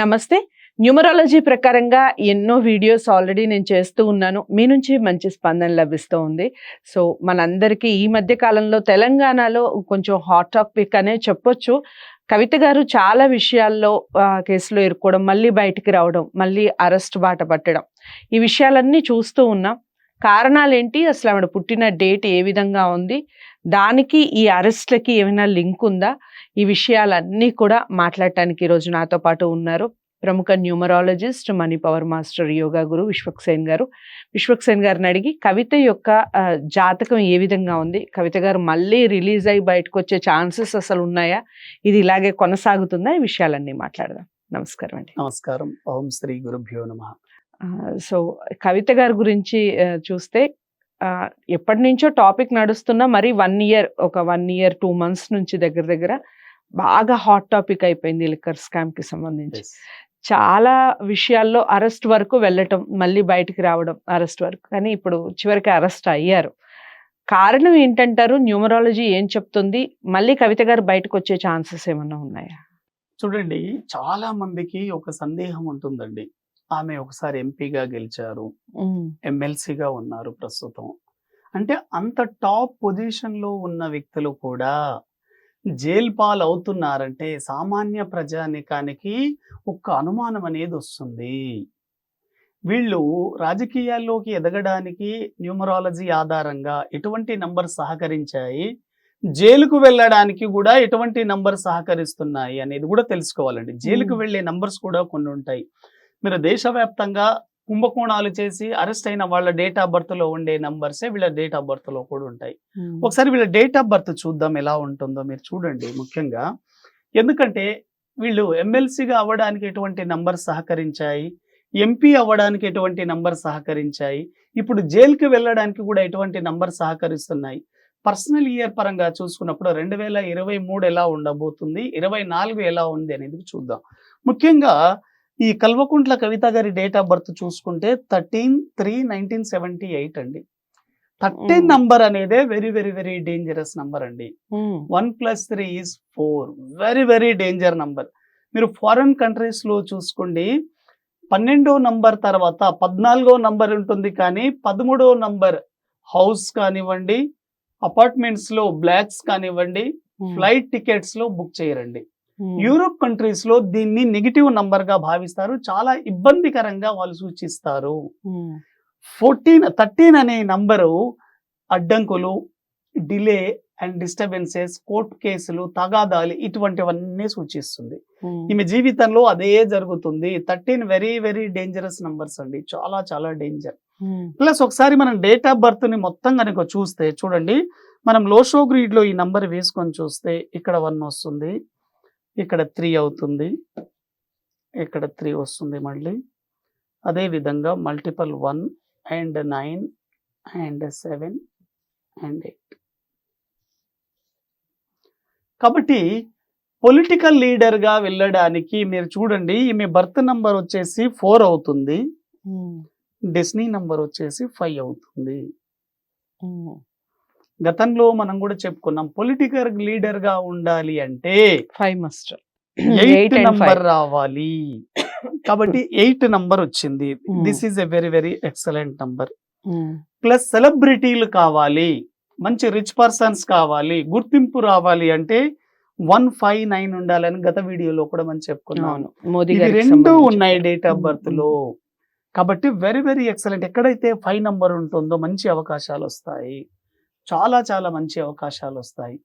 నమస్తే. న్యూమరాలజీ ప్రకారంగా ఎన్నో వీడియోస్ ఆల్రెడీ నేను చేస్తూ ఉన్నాను. మీ నుంచి మంచి స్పందన లభిస్తూ ఉంది. సో మనందరికీ ఈ మధ్య కాలంలో తెలంగాణలో కొంచెం హాట్ టాపిక్ అనే చెప్పొచ్చు. కవిత గారు చాలా విషయాల్లో కేసులో ఇరుక్కోవడం మళ్ళీ బయటికి రావడం మళ్ళీ అరెస్ట్ బాట పట్టడం ఈ విషయాలన్నీ చూస్తూ ఉన్నాం. కారణాలు ఏంటి అసలు ఆవిడ పుట్టిన డేట్ ఏ విధంగా ఉంది? దానికి ఈ అరెస్ట్లకి ఏమైనా లింక్ ఉందా? ఈ విషయాలన్నీ కూడా మాట్లాడటానికి ఈరోజు నాతో పాటు ఉన్నారు ప్రముఖ numerologist money power master yoga guru Vishwaksen garu. Vishwaksen గారిని అడిగి కవిత యొక్క జాతకం ఏ విధంగా ఉంది? కవిత గారు మళ్ళీ రిలీజ్ అయ్యి బయటకు వచ్చే ఛాన్సెస్ అసలు ఉన్నాయా? ఇది ఇలాగే కొనసాగుతుందా? ఈ విషయాలన్నీ మాట్లాడదాం. నమస్కారం అండి. నమస్కారం. ఓం శ్రీ గురుభ్యో నమ. సో కవిత గారి గురించి చూస్తే ఎప్పటి నుంచో టాపిక్ నడుస్తున్నా మరి వన్ ఇయర్ ఒక వన్ ఇయర్ టూ మంత్స్ నుంచి దగ్గర దగ్గర బాగా హాట్ టాపిక్ అయిపోయింది లిక్కర్ స్కామ్కి సంబంధించి. చాలా విషయాల్లో అరెస్ట్ వరకు వెళ్ళటం మళ్ళీ బయటికి రావడం అరెస్ట్ వరకు. కానీ ఇప్పుడు చివరికి అరెస్ట్ అయ్యారు. కారణం ఏంటంటారు? న్యూమరాలజీ ఏం చెప్తుంది? మళ్ళీ కవిత గారు బయటకు వచ్చే ఛాన్సెస్ ఏమన్నా ఉన్నాయా? చూడండి చాలా మందికి ఒక సందేహం ఉంటుందండి. ఆమె ఒకసారి ఎంపీగా గెలిచారు. ఎమ్మెల్సీగా ఉన్నారు ప్రస్తుతం. అంటే అంత టాప్ పొజిషన్లో ఉన్న వ్యక్తులు కూడా జైలు పాలు అవుతున్నారంటే సామాన్య ప్రజానికానికి ఒక అనుమానం అనేది వస్తుంది. వీళ్ళు రాజకీయాల్లోకి ఎదగడానికి న్యూమరాలజీ ఆధారంగా ఎటువంటి నంబర్ సహకరించాయి? జైలుకు వెళ్ళడానికి కూడా ఎటువంటి నంబర్ సహకరిస్తున్నాయి అనేది కూడా తెలుసుకోవాలండి. జైలుకు. వెళ్ళే నంబర్స్ కూడా కొన్ని ఉంటాయి. మీరు దేశవ్యాప్తంగా కుంభకోణాలు చేసి అరెస్ట్ అయిన వాళ్ళ డేట్ ఆఫ్ బర్త్లో ఉండే నంబర్సే వీళ్ళ డేట్ ఆఫ్ బర్త్లో కూడా ఉంటాయి. ఒకసారి వీళ్ళ డేట్ ఆఫ్ బర్త్ చూద్దాం ఎలా ఉంటుందో మీరు చూడండి ముఖ్యంగా. ఎందుకంటే వీళ్ళు ఎమ్మెల్సీగా అవ్వడానికి ఎటువంటి నంబర్ సహకరించాయి ఎంపీ అవ్వడానికి ఎటువంటి నంబర్ సహకరించాయి ఇప్పుడు జైలుకి వెళ్ళడానికి కూడా ఎటువంటి నంబర్ సహకరిస్తున్నాయి. పర్సనల్ ఇయర్ పరంగా చూసుకున్నప్పుడు రెండు వేల ఇరవై మూడు ఎలా ఉండబోతుంది ఇరవై నాలుగు ఎలా ఉంది అనేది చూద్దాం. ముఖ్యంగా ఈ Kalvakuntla Kavitha garu date of birth చూసుకుంటే thirteen three nineteen seventy eight అండి థర్టీన్. నంబర్ అనేదే very very very dangerous number అండి. One plus three is four very very danger number మీరు ఫారెన్ కంట్రీస్లో చూసుకోండి. పన్నెండో నంబర్ తర్వాత పద్నాలుగో నంబర్ ఉంటుంది కానీ పదమూడో నంబర్ హౌస్ కానివ్వండి అపార్ట్మెంట్స్లో బ్లాక్స్ కానివ్వండి ఫ్లైట్ టికెట్స్లో బుక్ చేయరండి. యూరోప్ కంట్రీస్లో దీన్ని నెగిటివ్ నంబర్గా భావిస్తారు. చాలా ఇబ్బందికరంగా వాళ్ళు సూచిస్తారు. ఫోర్టీన్ థర్టీన్ అనే నంబరు అడ్డంకులు డిలే అండ్ డిస్టర్బెన్సెస్ కోర్టు కేసులు తగాదాలు ఇటువంటివన్నీ సూచిస్తుంది. ఈమె జీవితంలో అదే జరుగుతుంది. Thirteen very very dangerous numbers అండి. చాలా చాలా డేంజర్. ప్లస్ ఒకసారి మనం డేట్ ఆఫ్ బర్త్ని మొత్తం కనుక చూస్తే చూడండి. మనం లోషో గ్రీడ్లో ఈ నంబర్ వేసుకొని చూస్తే ఇక్కడ వన్ వస్తుంది. ఇక్కడ త్రీ అవుతుంది. ఇక్కడ త్రీ వస్తుంది మళ్ళీ. అదే విధంగా multiple one and nine and seven and eight. కాబట్టి పొలిటికల్ లీడర్గా వెళ్ళడానికి మీరు చూడండి ఈమె బర్త్ నంబర్ వచ్చేసి ఫోర్ అవుతుంది. డెస్నీ నంబర్ వచ్చేసి ఫైవ్ అవుతుంది. గతంలో మనం కూడా చెప్పుకున్నాం పొలిటికల్ లీడర్గా ఉండాలి అంటే ఫైవ్ మాస్టర్ ఎయిట్ నంబర్ రావాలి. కాబట్టి ఎయిట్ నంబర్ వచ్చింది. This is a very very excellent number plus సెలబ్రిటీలు కావాలి. మంచి రిచ్ పర్సన్స్ కావాలి. గుర్తింపు రావాలి అంటే వన్ ఫైవ్ నైన్ ఉండాలని గత వీడియోలో కూడా మనం చెప్పుకున్నాం. అవును. మోదీ ఇవి గారికి రెండు. ఉన్నాయి డేట్ ఆఫ్ బర్త్లో. కాబట్టి వెరీ వెరీ ఎక్సలెంట్ ఎక్కడైతే ఫైవ్ నంబర్ ఉంటుందో మంచి అవకాశాలు వస్తాయి. చాలా చాలా మంచి అవకాశాలు వస్తాయి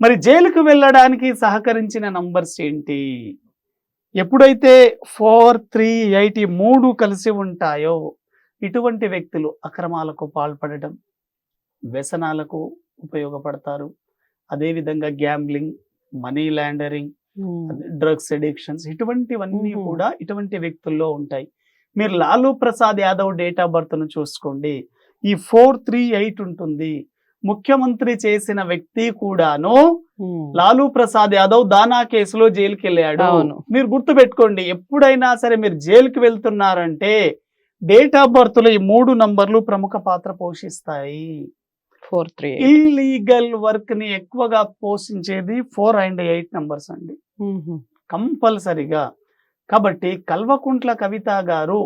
మరి జైలుకు వెళ్ళడానికి సహకరించిన నంబర్స్ ఏంటి? ఎప్పుడైతే ఫోర్ త్రీ ఎయిట్ మూడు కలిసి ఉంటాయో ఇటువంటి వ్యక్తులు అక్రమాలకు పాల్పడటం వ్యసనాలకు ఉపయోగపడతారు. అదేవిధంగా gambling money laundering um, drugs addictions ఇటువంటివన్నీ. కూడా ఇటువంటి వ్యక్తుల్లో ఉంటాయి. మీరు లాలూ ప్రసాద్ యాదవ్ డేట్ ఆఫ్ బర్త్ను చూసుకోండి. ఈ ఫోర్ త్రీ ఎయిట్ ఉంటుంది. ముఖ్యమంత్రి చేసిన వ్యక్తి కూడాను లాలూ ప్రసాద్ యాదవ్ దానా కేసులో జైలుకి వెళ్ళాడు. మీరు గుర్తు పెట్టుకోండి ఎప్పుడైనా సరే మీరు జైలుకి వెళ్తున్నారంటే డేట్ ఆఫ్ బర్త్లో ఈ మూడు నంబర్లు ప్రముఖ పాత్ర పోషిస్తాయి. ఫోర్ త్రీ ఇల్లీగల్ వర్క్ని ఎక్కువగా పోషించేది ఫోర్ అండ్ ఎయిట్ నంబర్స్ అండి. కంపల్సరిగా. కాబట్టి కల్వకుంట్ల కవిత గారు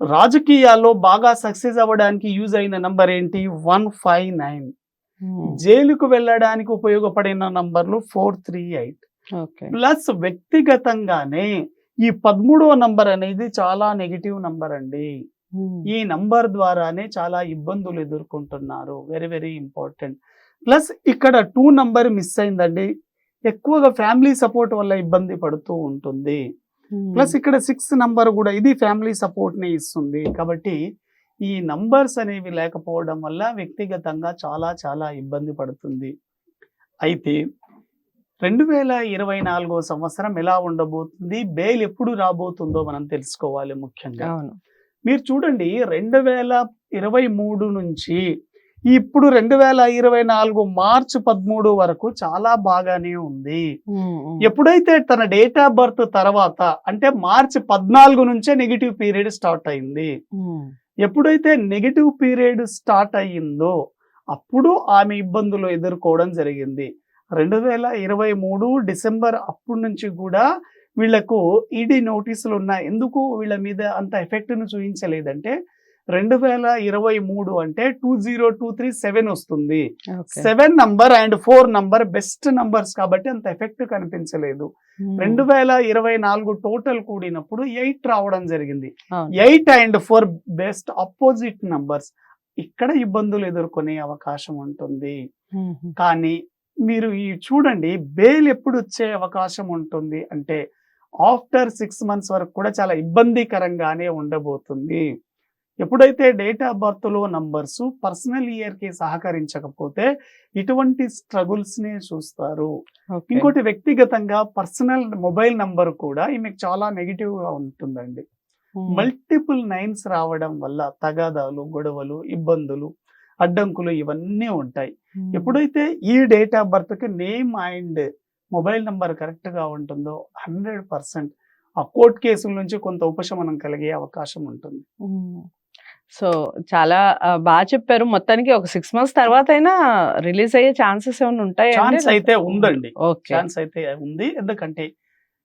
రాజకీయాల్లో బాగా సక్సెస్ అవ్వడానికి యూజ్ అయిన నంబర్ ఏంటి? One five nine. జైలుకు వెళ్ళడానికి ఉపయోగపడిన నంబర్లు four three eight. Okay. Plus వ్యక్తిగతంగానే ఈ పదమూడవ నంబర్ అనేది చాలా నెగిటివ్ నంబర్ అండి. ఈ నంబర్ ద్వారానే చాలా ఇబ్బందులు ఎదుర్కొంటున్నారు. వెరీ వెరీ ఇంపార్టెంట్ ప్లస్ ఇక్కడ టూ నంబర్ మిస్ అయిందండి. ఎక్కువగా ఫ్యామిలీ సపోర్ట్ వల్ల ఇబ్బంది పడుతూ ఉంటుంది. ప్లస్ ఇక్కడ సిక్స్ నంబర్ కూడా ఇది ఫ్యామిలీ సపోర్ట్ని ఇస్తుంది. కాబట్టి ఈ నంబర్స్ అనేవి లేకపోవడం వల్ల వ్యక్తిగతంగా చాలా చాలా ఇబ్బంది పడుతుంది. అయితే రెండు వేల ఇరవై నాలుగో సంవత్సరం ఎలా ఉండబోతుంది? బెయిల్ ఎప్పుడు రాబోతుందో మనం తెలుసుకోవాలి ముఖ్యంగా. మీరు చూడండి రెండు వేల ఇరవై మూడు నుంచి ఇప్పుడు రెండు వేల ఇరవై నాలుగు మార్చి పదమూడు వరకు చాలా బాగానే ఉంది. ఎప్పుడైతే తన డేట్ ఆఫ్ బర్త్ తర్వాత అంటే మార్చి పద్నాలుగు నుంచే నెగిటివ్ పీరియడ్ స్టార్ట్ అయింది. ఎప్పుడైతే నెగిటివ్ పీరియడ్ స్టార్ట్ అయ్యిందో అప్పుడు ఆమె ఇబ్బందులు ఎదుర్కోవడం జరిగింది. రెండు వేల ఇరవై మూడు డిసెంబర్ అప్పటి నుంచి కూడా వీళ్ళకు ఈడీ నోటీసులు ఉన్నాయి ఎందుకు వీళ్ళ మీద అంత ఎఫెక్ట్ను చూపించలేదంటే రెండు వేల ఇరవై మూడు అంటే two zero two three seven వస్తుంది. Seven number and four number best numbers కాబట్టి అంత ఎఫెక్ట్ కనిపించలేదు. రెండు వేల ఇరవై నాలుగు టోటల్ కూడినప్పుడు ఎయిట్ రావడం జరిగింది. Eight and four best opposite numbers ఇక్కడ ఇబ్బందులు ఎదుర్కొనే అవకాశం ఉంటుంది. కానీ మీరు ఈ చూడండి బెయిల్ ఎప్పుడు వచ్చే అవకాశం ఉంటుంది అంటే ఆఫ్టర్ సిక్స్ మంత్స్ వరకు కూడా చాలా ఇబ్బందికరంగానే ఉండబోతుంది. ఎప్పుడైతే డేట్ ఆఫ్ బర్త్లో నంబర్స్ పర్సనల్ ఇయర్కి సహకరించకపోతే ఇటువంటి స్ట్రగుల్స్ నే చూస్తారు ఇంకోటి వ్యక్తిగతంగా పర్సనల్ మొబైల్ నంబర్ కూడా ఈమెకు చాలా నెగిటివ్గా ఉంటుందండి మల్టిపుల్ నైన్స్ రావడం వల్ల తగాదాలు గొడవలు ఇబ్బందులు అడ్డంకులు ఇవన్నీ ఉంటాయి. ఎప్పుడైతే ఈ డేట్ ఆఫ్ బర్త్కి నేమ్ అండ్ మొబైల్ నంబర్ కరెక్ట్గా ఉంటుందో హండ్రెడ్ పర్సెంట్ ఆ కోర్టు కేసుల నుంచి కొంత ఉపశమనం కలిగే అవకాశం ఉంటుంది. సో చాలా బాగా చెప్పారు. మొత్తానికి ఒక సిక్స్ మంత్స్ తర్వాత అయినా రిలీజ్ అయ్యే ఛాన్సెస్ ఏమైనా ఉంటాయి ఛాన్స్ అయితే ఉందండి. ఛాన్స్ అయితే ఉంది. ఎందుకంటే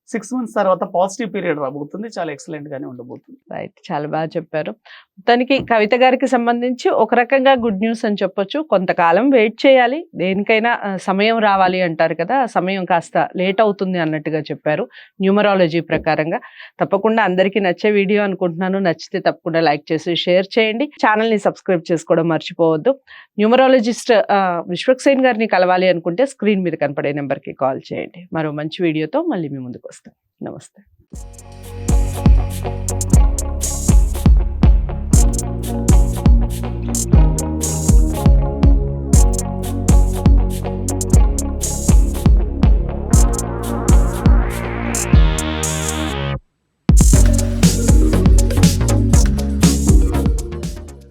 సిక్స్ మంత్స్ తర్వాత పాజిటివ్ పీరియడ్ రాబోతుంది. చాలా ఎక్సలెంట్ గానే ఉండబోతుంది. రైట్. చాలా బాగా చెప్పారు. మొత్తానికి కవిత గారికి సంబంధించి ఒక రకంగా గుడ్ న్యూస్ అని చెప్పొచ్చు. కొంతకాలం వెయిట్ చేయాలి. దేనికైనా సమయం రావాలి అంటారు కదా సమయం కాస్త లేట్ అవుతుంది అన్నట్టుగా చెప్పారు న్యూమరాలజీ ప్రకారంగా. తప్పకుండా అందరికీ నచ్చే వీడియో అనుకుంటున్నాను. నచ్చితే తప్పకుండా లైక్ చేసి షేర్ చేయండి. ఛానల్ని సబ్స్క్రైబ్ చేసుకోవడం మర్చిపోవద్దు. న్యూమరాలజిస్ట్ విశ్వక్సేన్ గారిని కలవాలి అనుకుంటే స్క్రీన్ మీద కనపడే నెంబర్కి కాల్ చేయండి. మరో మంచి వీడియోతో మళ్ళీ మీ ముందుకు వస్తాం నమస్తే.